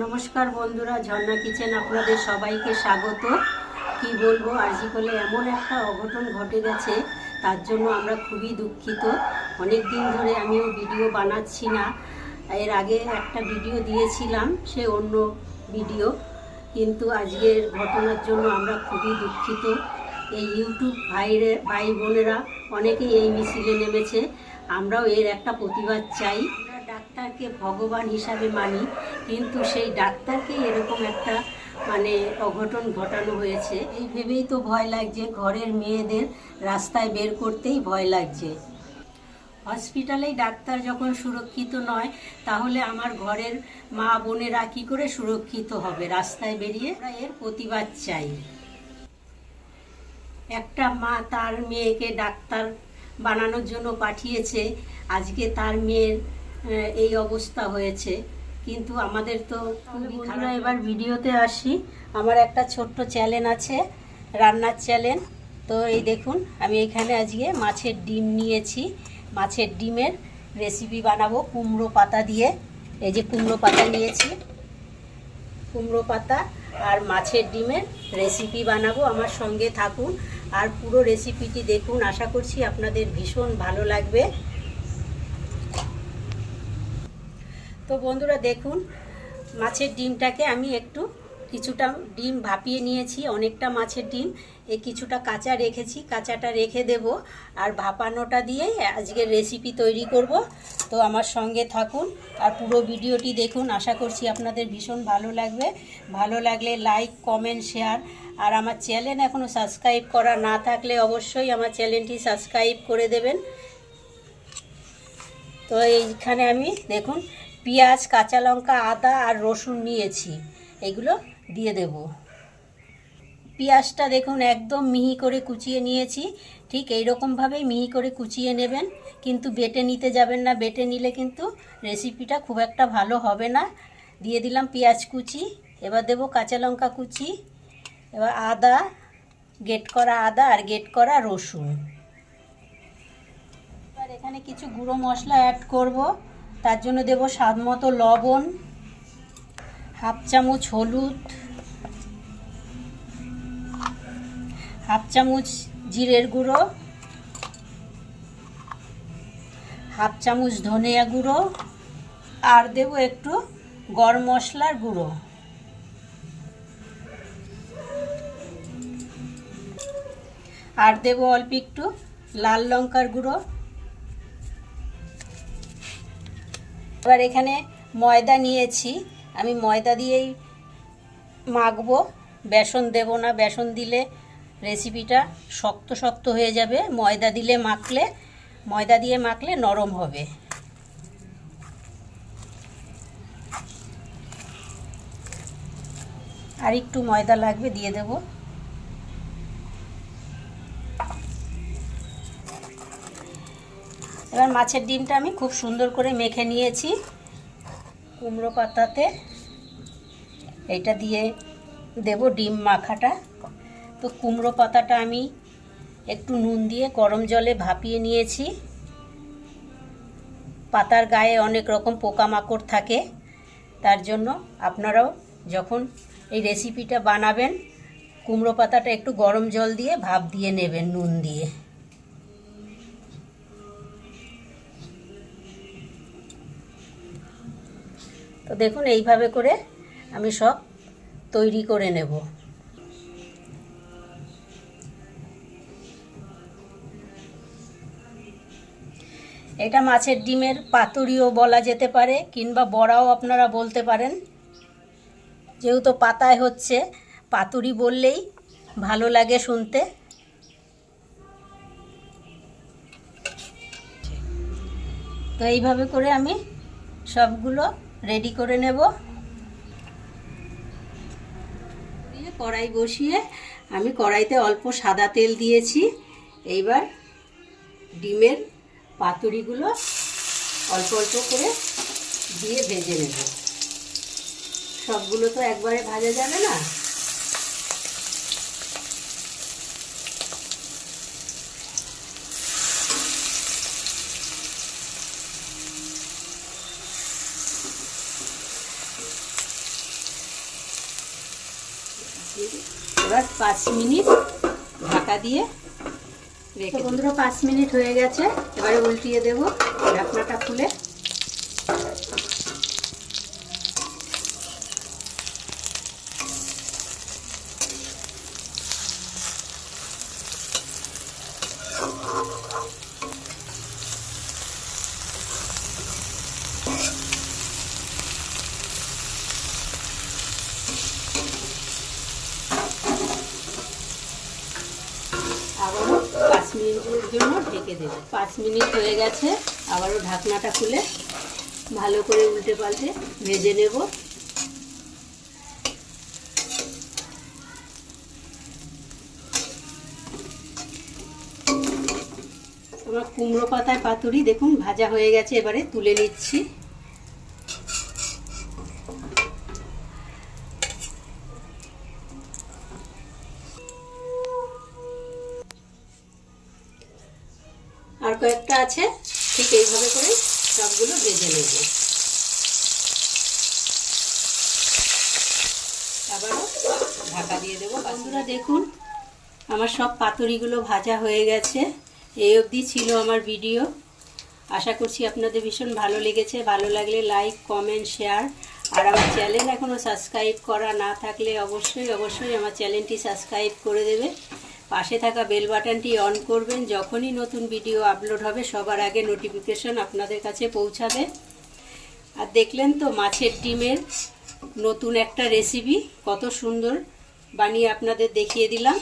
নমস্কার বন্ধুরা, ঝর্ণা কিচেন আপনাদের সবাইকে স্বাগত। কি বলব আরজিকলে এমন একটা অঘটন ঘটে গেছে, তার জন্য আমরা খুবই দুঃখিত। অনেক দিন ধরে আমিও ভিডিও বানাচ্ছি না। এর আগে একটা ভিডিও দিয়েছিলাম, সে অন্য ভিডিও। কিন্তু আজকের ঘটনার জন্য আমরা খুবই দুঃখিত। এই ইউটিউব ভাইরে, ভাই বোনেরা অনেকেই এই মিছিলে নেমেছে। আমরাও এর একটা প্রতিবাদ চাই। ডাক্তারকে ভগবান হিসাবে মানি, কিন্তু সেই ডাক্তারকে এরকম একটা মানে অঘটন ঘটানো হয়েছে। এই ভেবেই তো ভয় লাগছে, ঘরের মেয়েদের রাস্তায় বের করতেই ভয় লাগছে। হসপিটালেই ডাক্তার যখন সুরক্ষিত নয়, তাহলে আমার ঘরের মা বোনেরা কী করে সুরক্ষিত হবে? রাস্তায় বেরিয়ে এর প্রতিবাদ চাই। একটা মা তার মেয়েকে ডাক্তার বানানোর জন্য পাঠিয়েছে। আজকে তার মেয়ের এই অবস্থা হয়েছে। কিন্তু আমাদের তো খারাপ এবার ভিডিওতে আসি। আমার একটা ছোট্ট চ্যানেল আছে রান্নার চ্যানেল তো এই দেখুন আমি এখানে আজকে মাছের ডিম নিয়েছি। মাছের ডিমের রেসিপি বানাবো কুমড়ো পাতা দিয়ে। এই যে কুমড়ো পাতা নিয়েছি। কুমড়ো পাতা আর মাছের ডিমের রেসিপি বানাবো আমার সঙ্গে থাকুন। আর পুরো রেসিপিটি দেখুন আশা করছি আপনাদের ভীষণ ভালো লাগবে। তো বন্ধুরা দেখুন, মাছের ডিমটাকে আমি একটু কিছুটা ডিম ভাপিয়ে নিয়েছি, অনেকটা মাছের ডিম। এ কিছুটা কাঁচা রেখেছি, কাঁচাটা রেখে দেব আর ভাপানোটা দিয়েই আজকের রেসিপি তৈরি করব। তো আমার সঙ্গে থাকুন আর পুরো ভিডিওটি দেখুন, আশা করছি আপনাদের ভীষণ ভালো লাগবে। ভালো লাগলে লাইক কমেন্ট শেয়ার আর আমার চ্যানেল এখনও সাবস্ক্রাইব করা না থাকলে অবশ্যই আমার চ্যানেলটি সাবস্ক্রাইব করে দেবেন। তো এইখানে আমি দেখুন পেঁয়াজ, কাঁচা লঙ্কা, আদা আর রসুন নিয়েছি। এগুলো দিয়ে দেব। পেঁয়াজটা দেখুন একদম মিহি করে কুচিয়ে নিয়েছি। ঠিক এই রকমভাবেই মিহি করে কুচিয়ে নেবেন। কিন্তু বেটে নিতে যাবেন না। বেটে নিলে কিন্তু রেসিপিটা খুব একটা ভালো হবে না। দিয়ে দিলাম পেঁয়াজ কুচি। এবার দেব কাঁচা লঙ্কা কুচি। এবার আদা, গেট করা আদা আর গেট করা রসুন। এবার এখানে কিছু গুঁড়ো মশলা অ্যাড করব। তার জন্য দেব স্বাদ মতো লবণ, হাফ চামচ হলুদ, হাফ চামচ জিরের গুঁড়ো, হাফ চামচ ধনিয়া গুঁড়ো, আর দেব একটু গরম মশলার গুঁড়ো। আর দেব অল্প একটু লাল লঙ্কার গুঁড়ো। এবার এখানে ময়দা নিয়েছি। আমি ময়দা দিয়েই মাখবো। বেসন দেব না। বেসন দিলে রেসিপিটা শক্ত শক্ত হয়ে যাবে। ময়দা দিলে মাখলে, ময়দা দিয়ে মাখলে নরম হবে। আর একটু ময়দা লাগবে, দিয়ে দেব। এবার মাছের ডিমটা আমি খুব সুন্দর করে মেখে নিয়েছি। কুমড়ো পাতাতে। এটা দিয়ে দেব ডিম মাখাটা। তো কুমড়ো পাতাটা আমি একটু নুন দিয়ে গরম জলে ভাপিয়ে নিয়েছি। পাতার গায়ে অনেক রকম পোকামাকড় থাকে। তার জন্য আপনারাও যখন এই রেসিপিটা বানাবেন, কুমড়ো পাতাটা একটু গরম জল দিয়ে ভাপ দিয়ে নেবেন নুন দিয়ে। তো দেখুন, এইভাবে করে আমি সব তৈরি করে নেব। এটা মাছের ডিমের পাতুরিও বলা যেতে পারে, কিংবা বড়াও আপনারা বলতে পারেন। যেহেতু পাতায় হচ্ছে, পাতুরি বললেই ভালো লাগে শুনতে। তো এইভাবে করে আমি সবগুলো রেডি করে নেব। কড়াই বসিয়ে আমি কড়াইতে অল্প সাদা তেল দিয়েছি। এইবার ডিমের পাতুরিগুলো অল্প অল্প করে দিয়ে ভেজে নেব। সবগুলো তো একবারে ভাজা যাবে না? এবার পাঁচ মিনিট ঢাকা দিয়ে রেখে। বন্ধুরা পাঁচ মিনিট হয়ে গেছে এবারে উল্টিয়ে দেব ঢাকনাটা খুলে আবারও পাঁচ মিনিটের জন্য ঢেকে দেবো। পাঁচ মিনিট হয়ে গেছে, আবারও ঢাকনাটা খুলে ভালো করে উল্টে পাল্টে ভেজে নেব। আমার কুমড়ো পাতায় পাতুরি দেখুন, ভাজা হয়ে গেছে, এবারে তুলে নিচ্ছি। কয়েকটা আছে, ঠিক এইভাবে করে সবগুলো ভেজে নেব। আবারও ঢাকা দিয়ে দেবো বন্ধুরা দেখুন, আমার সব পাতুরিগুলো ভাজা হয়ে গেছে। এই অবধি ছিল আমার ভিডিও। আশা করছি আপনাদের ভীষণ ভালো লেগেছে। ভালো লাগলে লাইক, কমেন্ট, শেয়ার। আর আমার চ্যানেল এখনও সাবস্ক্রাইব করা না থাকলে অবশ্যই অবশ্যই আমার চ্যানেলটি সাবস্ক্রাইব করে দেবে। পাশে থাকা বেল বাটনটি অন করবেন যখনই নতুন ভিডিও আপলোড হবে, সবার আগে নোটিফিকেশন আপনাদের কাছে পৌঁছাবে। আর দেখলেন তো মাছের ডিমের নতুন একটা রেসিপি কত সুন্দর। বানিয়ে আপনাদের দেখিয়ে দিলাম।